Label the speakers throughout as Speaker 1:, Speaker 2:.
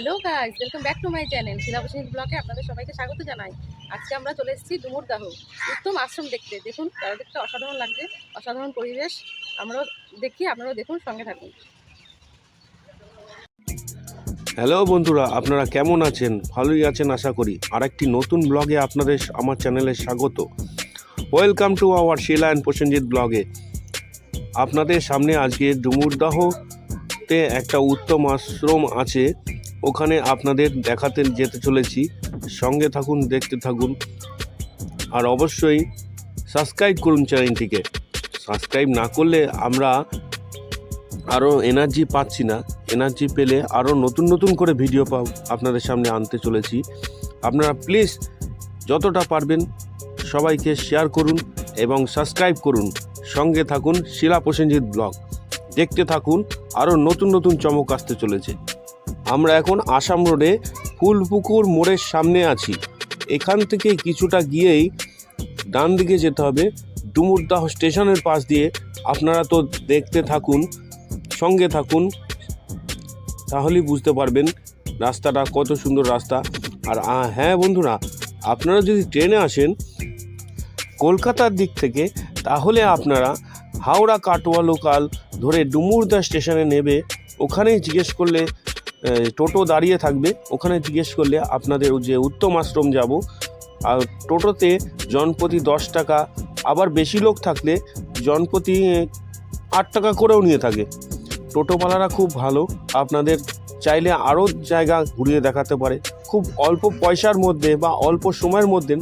Speaker 1: Hello guys welcome back to my channel Shilabasini ব্লকে আপনাদের সবাইকে স্বাগত জানাই। আজকে আমরা চলে এসেছি ডুমুরদাহ উত্তম আশ্রম দেখতে। দেখুন, চারিদিকটা অসাধারণ লাগছে, অসাধারণ পরিবেশ। আমরাও দেখি, আপনারাও দেখুন, সঙ্গে থাকুন।
Speaker 2: হ্যালো বন্ধুরা, আপনারা কেমন আছেন? ভালোই আছেন, আশা করি। আর একটি নতুন ব্লগে আপনাদের আমার চ্যানেলে স্বাগত। Welcome to our Shila and Prasenjit ব্লগে আপনাদের সামনে আজকে ডুমুরদাহতে একটা উত্তম আশ্রম আছে। ওখানে আপনাদের দেখাতে যেতে চলেছি। সঙ্গে থাকুন, দেখতে থাকুন। আর অবশ্যই সাবস্ক্রাইব করুন চ্যানেলটিকে সাবস্ক্রাইব না করলে আমরা আরও এনার্জি পাচ্ছি না। এনার্জি পেলে আরও নতুন নতুন করে ভিডিও আপনাদের সামনে আনতে চলেছি। আপনারা প্লিজ যতটা পারবেন সবাইকে শেয়ার করুন এবং সাবস্ক্রাইব করুন। সঙ্গে থাকুন শিলা প্রসেনজিৎ ব্লগ। দেখতে থাকুন আরও নতুন নতুন চমক আসতে চলেছে। আমরা এখন আসাম রোডে ফুলপুকুর মোড়ের সামনে আছি। এখান থেকে কিছুটা গিয়েই ডান দিকে যেতে হবে। ডুমুরদাহ স্টেশনের পাশ দিয়ে আপনারা তো দেখতে থাকুন, সঙ্গে থাকুন, তাহলেই বুঝতে পারবেন রাস্তাটা কত সুন্দর রাস্তা। আর হ্যাঁ বন্ধুরা, আপনারা যদি ট্রেনে আসেন কলকাতার দিক থেকে, তাহলে আপনারা হাওড়া কাটোয়া লোকাল ধরে ডুমুরদা স্টেশনে নেবে। ওখানেই জিজ্ঞেস করলে টোটো দাঁড়িয়ে থাকবে। ওখানে জিজ্ঞেস করলে আপনাদের যে উত্তম আশ্রম যাব আর টোটোতে জনপ্রতি দশ টাকা আবার বেশি লোক থাকলে জনপ্রতি এ, আট টাকা করেও নিয়ে থাকে। টোটোওয়ালারা খুব ভালো আপনাদের চাইলে আরও জায়গা ঘুরিয়ে দেখাতে পারে। খুব অল্প পয়সার মধ্যে বা অল্প সময়ের মধ্যে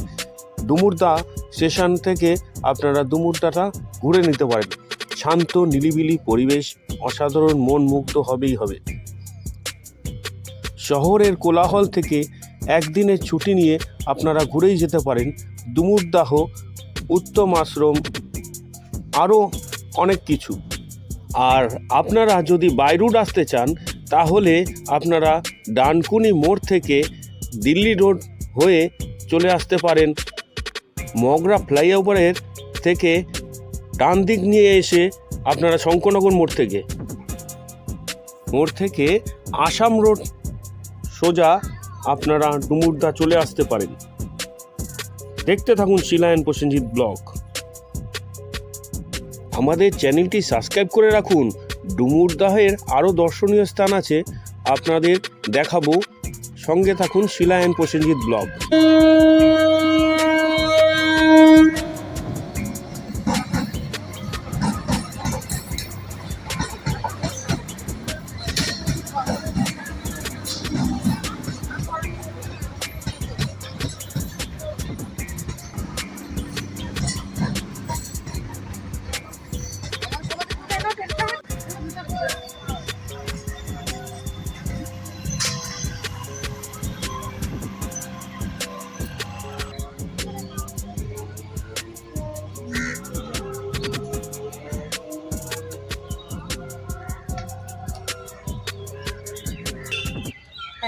Speaker 2: ডুমুরদা স্টেশন থেকে আপনারা ডুমুরদাটা ঘুরে নিতে পারেন। শান্ত নিলিবিলি পরিবেশ অসাধারণ মন মুগ্ধ হবেই হবে। শহরের কোলাহল থেকে একদিনের ছুটি নিয়ে আপনারা ঘুরেই যেতে পারেন। দুমুরদাহ, উত্তম আশ্রম আরও অনেক কিছু। আর আপনারা যদি বাই রুট আসতে চান, তাহলে আপনারা ডানকুনি মোড় থেকে দিল্লি রোড হয়ে চলে আসতে পারেন। মগরা ফ্লাইওভারের থেকে ডান দিক নিয়ে এসে আপনারা শঙ্করনগর মোড় থেকে। মোড় থেকে আসাম রোড সোজা আপনারা ডুমুরদা চলে আসতে পারেন। দেখতে থাকুন শিলায়ন প্রসেনজিৎ ব্লগ। আমাদের চ্যানেলটি সাবস্ক্রাইব করে রাখুন। ডুমুরদাহের আরও দর্শনীয় স্থান আছে। আপনাদের দেখাবো। সঙ্গে থাকুন শিলায়ন Prasenjit blog.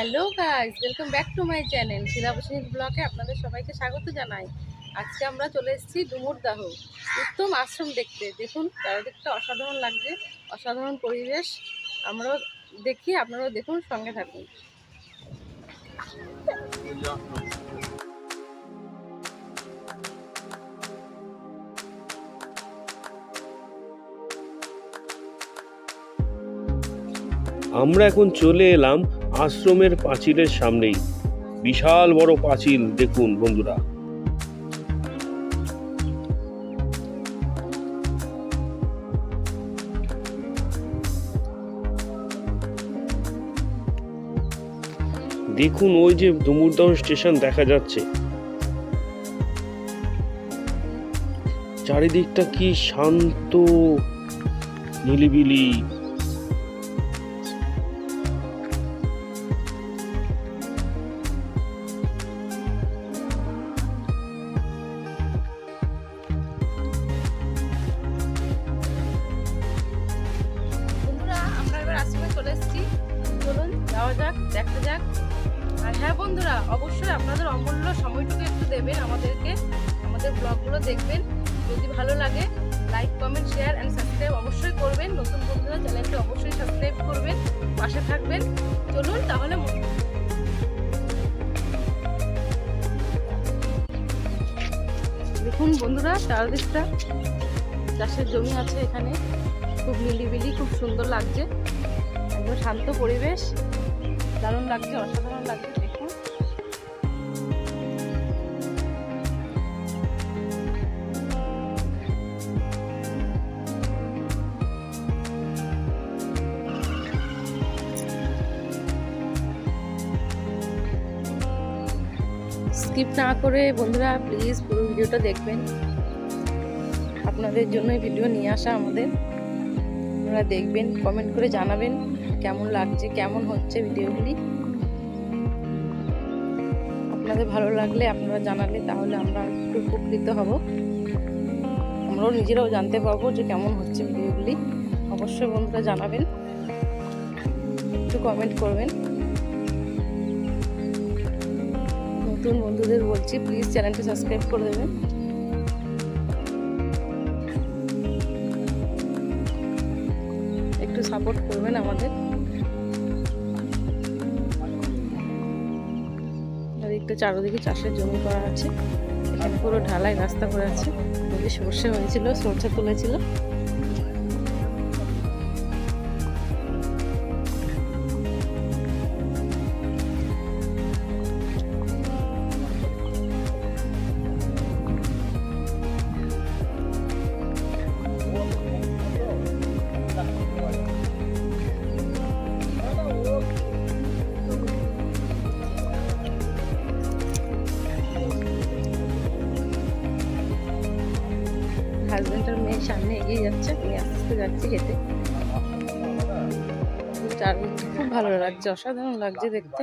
Speaker 1: Hello guys, welcome back to my channel. Shilabasini ব্লগে আপনাদের সবাইকে স্বাগত জানাই। আজকে আমরা চলে এসেছি ডুমুরদাহ, উত্তম আশ্রম দেখতে। দেখুন, চারিদিকটা অসাধারণ লাগছে, অসাধারণ পরিবেশ। আমরাও দেখি, আপনারাও দেখুন, সঙ্গে থাকুন।
Speaker 2: আমরা এখন চলে এলাম আশ্রমের পাঁচিলের সামনেই। বিশাল বড় পাঁচিল, দেখুন বন্ধুরা। দেখুন ওই যে ডুমুরদহ স্টেশন দেখা যাচ্ছে। চারিদিকটা কি শান্ত, নিলিবিলি।
Speaker 1: বন্ধুরা, অবশ্যই আপনাদের অমূল্য সময়টুকু একটু দেবেন আমাদেরকে। আমাদের ব্লগগুলো দেখবেন। যদি ভালো লাগে like comment share and subscribe অবশ্যই করবেন। নতুন বন্ধুরা, চ্যানেলটি অবশ্যই সাবস্ক্রাইব করবেন। পাশে থাকবেন। চলুন তাহলে দেখুন বন্ধুরা, চারদিকটা চাষের জমি আছে এখানে। খুব নিলিবিলি, খুব সুন্দর লাগছে। একদম শান্ত পরিবেশ। দারুণ লাগছে, অসাধারণ লাগছে। স্কিপ না করে বন্ধুরা প্লিজ পুরো ভিডিওটা দেখবেন। আপনাদের জন্যই ভিডিও নিয়ে আসা আমাদের। আপনারা দেখবেন কমেন্ট করে জানাবেন কেমন লাগছে, কেমন হচ্ছে ভিডিওগুলি আপনাদের ভালো লাগলে আপনারা জানালে তাহলে আমরা একটু উপকৃত হব। আমরাও নিজেরাও জানতে পারব যে কেমন হচ্ছে ভিডিওগুলি অবশ্যই বন্ধুরা জানাবেন। একটু কমেন্ট করবেন। নতুন বন্ধুদের বলছি প্লিজ চ্যানেলটা সাবস্ক্রাইব করে দেবেন। একটু সাপোর্ট করবেন আমাদের। এদিকটা চারোদিকে চাষের জমি করা আছে। এখানে পুরো ঢালাই রাস্তা করা আছে। সর্ষে হয়েছিল, সর্ষে তুলেছিল। হাজব্যান্ড আর মেয়ের সামনে এগিয়ে যাচ্ছে, আমি আস্তে যাচ্ছি চারদিকটা খুব ভালো লাগছে, অসাধারণ লাগছে দেখতে।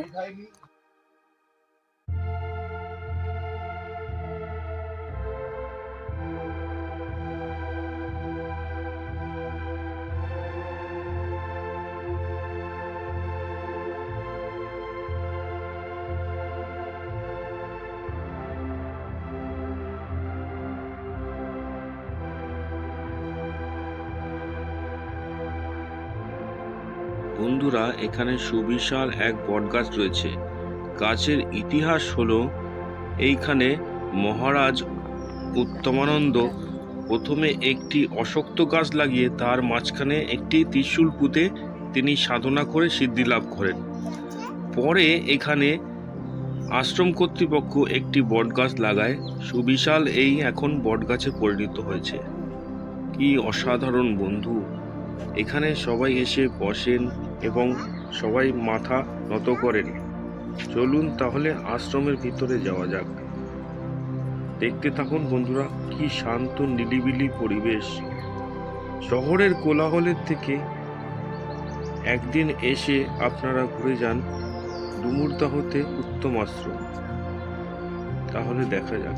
Speaker 2: এখানে সুবিশাল এক বটগাছ রয়েছে। গাছের ইতিহাস হলো, এইখানে মহারাজ উত্তমানন্দ প্রথমে একটি অশক্ত গাছ লাগিয়ে তার মাঝখানে একটি ত্রিশূল পুঁতে তিনি সাধনা করে সিদ্ধি লাভ করেন। পরে এখানে আশ্রম কর্তৃপক্ষ একটি বটগাছ লাগায়। সুবিশাল এই এখন বটগাছে পরিণত হয়েছে। কি অসাধারণ বন্ধু। এখানে সবাই এসে বসেন। এবং সবাই মাথা নত করেন। চলুন তাহলে আশ্রমের ভিতরে যাওয়া যাক। দেখতে থাকুন বন্ধুরা, কি শান্ত নিলিবিলি পরিবেশ। শহরের কোলাহলের থেকে একদিন এসে আপনারা ঘুরে যান ডুমুরদাহতে উত্তম আশ্রম। তাহলে দেখা যাক।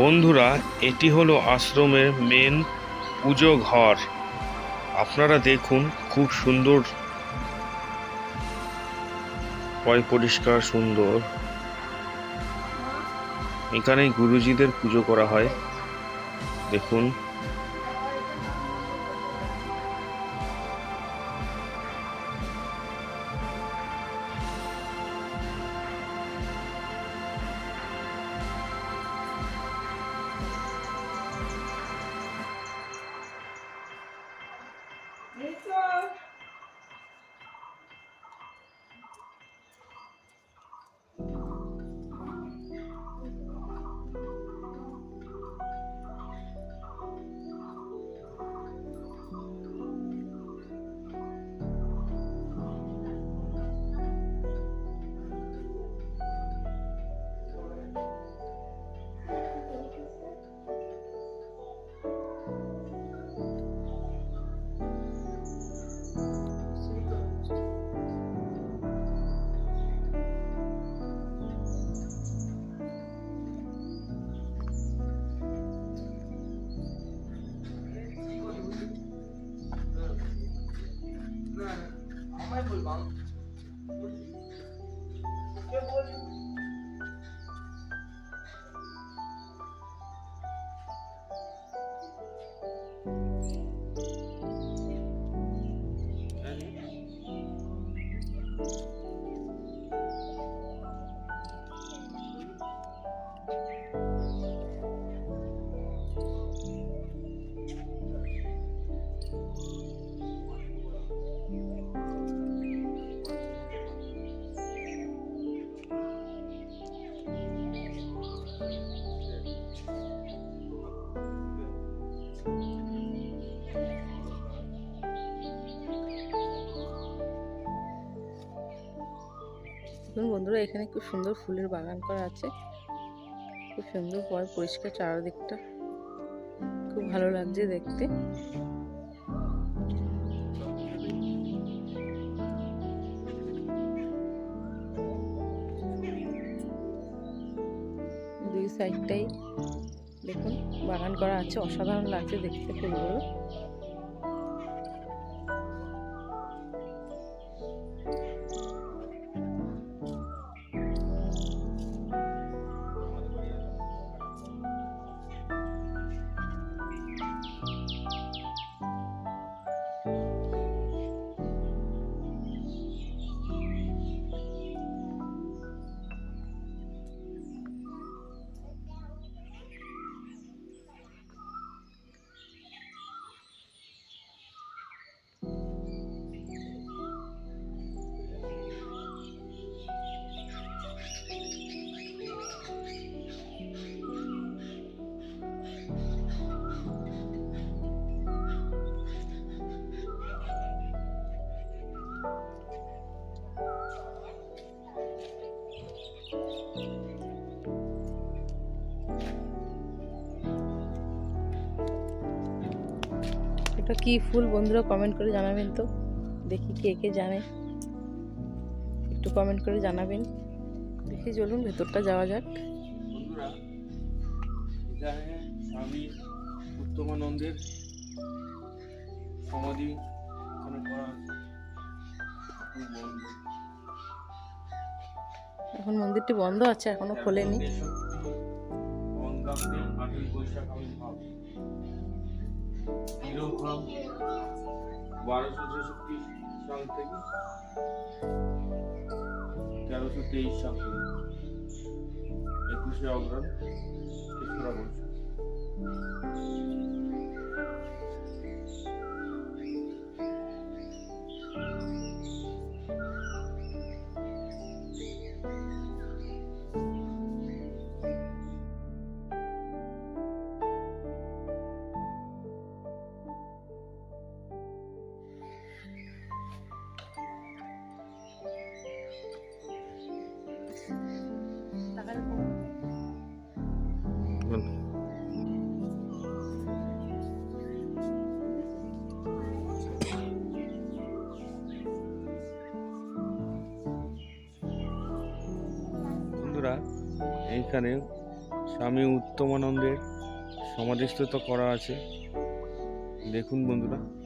Speaker 2: বন্ধুরা, এটি হলো আশ্রমের মেন পুজো ঘর। আপনারা দেখুন, খুব সুন্দর। পয় পরিষ্কার, সুন্দর। এখানে গুরুজিদের পুজো করা হয়। দেখুন।
Speaker 1: দেখুন বন্ধুরা, এখানে খুব সুন্দর ফুলের বাগান করা আছে। খুব সুন্দর পয় পরিষ্কার চারদিকটা। খুব ভালো লাগছে দেখতে। দুই সাইডটাই দেখুন বাগান করা আছে। অসাধারণ লাগছে দেখতে ফুলগুলো। কি ফুল বন্ধুরা কমেন্ট করে জানাবেন তো? দেখি কে কে জানে। একটু কমেন্ট করে জানাবেন। দেখি চলুন ভেতরটা যাওয়া যাক।
Speaker 2: বন্ধুরা স্বামী উত্তমানন্দের সমাধি এখানে
Speaker 1: মন্দিরটি বন্ধ আছে এখনও খোলেনি।
Speaker 2: বৈশাখ কীরকম বারোশো ছেষট্টি সাল থেকে তেরোশো তেইশ সাল থেকে একুশে অগ্রহণ তেসরা বৈশাখ। এইখানে স্বামী উত্তমানন্দের সমাধিস্থিত করা আছে। দেখুন বন্ধুরা।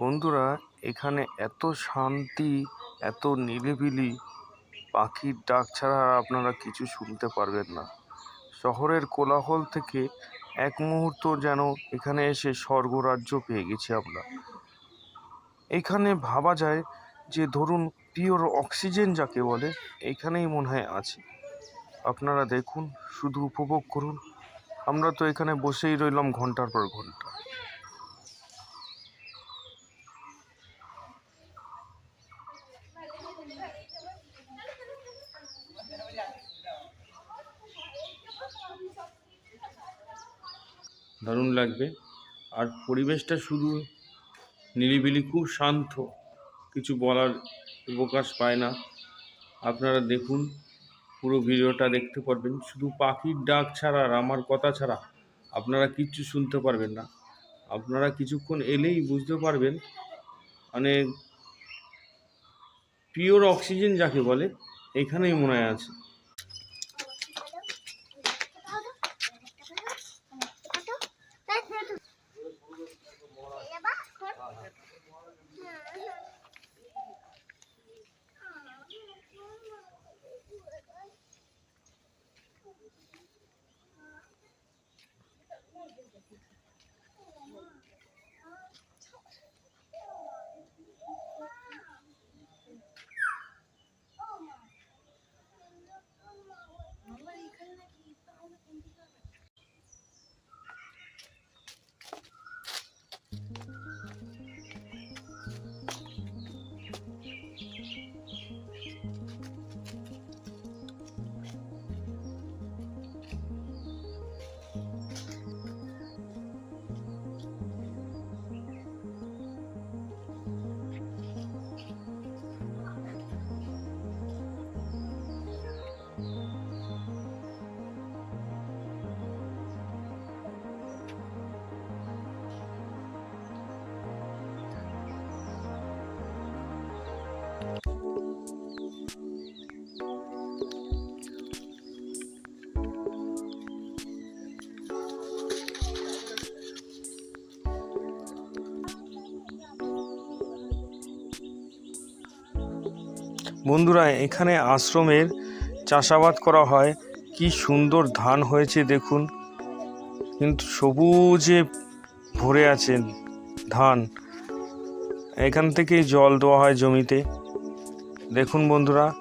Speaker 2: বন্ধুরা, এখানে এত শান্তি, এত নিরিবিলি পাখির ডাক ছাড়া আপনারা কিছু শুনতে পারবেন না। শহরের কোলাহল থেকে এক মুহূর্ত যেন এখানে এসে স্বর্গরাজ্য পেয়ে গেছি আমরা। এখানে ভাবা যায় যে ধরুন পিওর অক্সিজেন যাকে বলে, এখানেই মনে হয় আছে। আপনারা দেখুন, শুধু উপভোগ করুন। আমরা তো এখানে বসেই রইলাম ঘণ্টার পর ঘণ্টা। দারুণ লাগবে। আর পরিবেশটা শুধু নিরিবিলি, খুব শান্ত, কিছু বলার প্রকাশ পায় না। আপনারা দেখুন, পুরো ভিডিওটা দেখতে পারবেন। শুধু পাখির ডাক ছাড়া আর আমার কথা ছাড়া আপনারা কিচ্ছু শুনতে পারবেন না। আপনারা কিছুক্ষণ এলেই বুঝতে পারবেন মানে পিওর অক্সিজেন যাকে বলে, এখানেই মনে হয় আছে। Thank you. বন্ধুরা, এখানে আশ্রমের চাষাবাদ করা হয়। কি সুন্দর ধান হয়েছে, দেখুন। কিন্তু সবুজে ভরে আছেন ধান। এখান থেকেই জল দেওয়া হয় জমিতে। দেখুন বন্ধুরা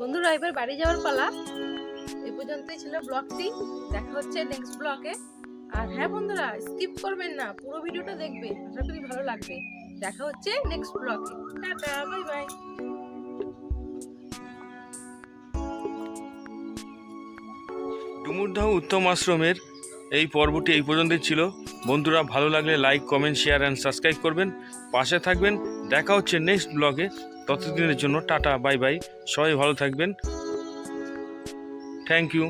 Speaker 1: বন্ধুরা, এবার বাড়ি যাওয়ার পালা। এ পর্যন্তই ছিল ব্লগটি। দেখা হচ্ছে নেক্সট ব্লগে। আর হ্যাঁ বন্ধুরা স্কিপ করবেন না, পুরো ভিডিওটা দেখবে আশা করি ভালো লাগবে। দেখা হচ্ছে নেক্সট ব্লগে। Tata bye bye
Speaker 2: Dumurdaha Uttam আশ্রমের এই পর্বটি এই পর্যন্তই ছিল। বন্ধুরা, ভালো লাগলে like comment share and subscribe করবেন। পাশে থাকবেন। দেখা হচ্ছে নেক্সট ব্লগে। ততদিনের জন্য টাটা বাই বাই। সবাই ভালো থাকবেন। Thank you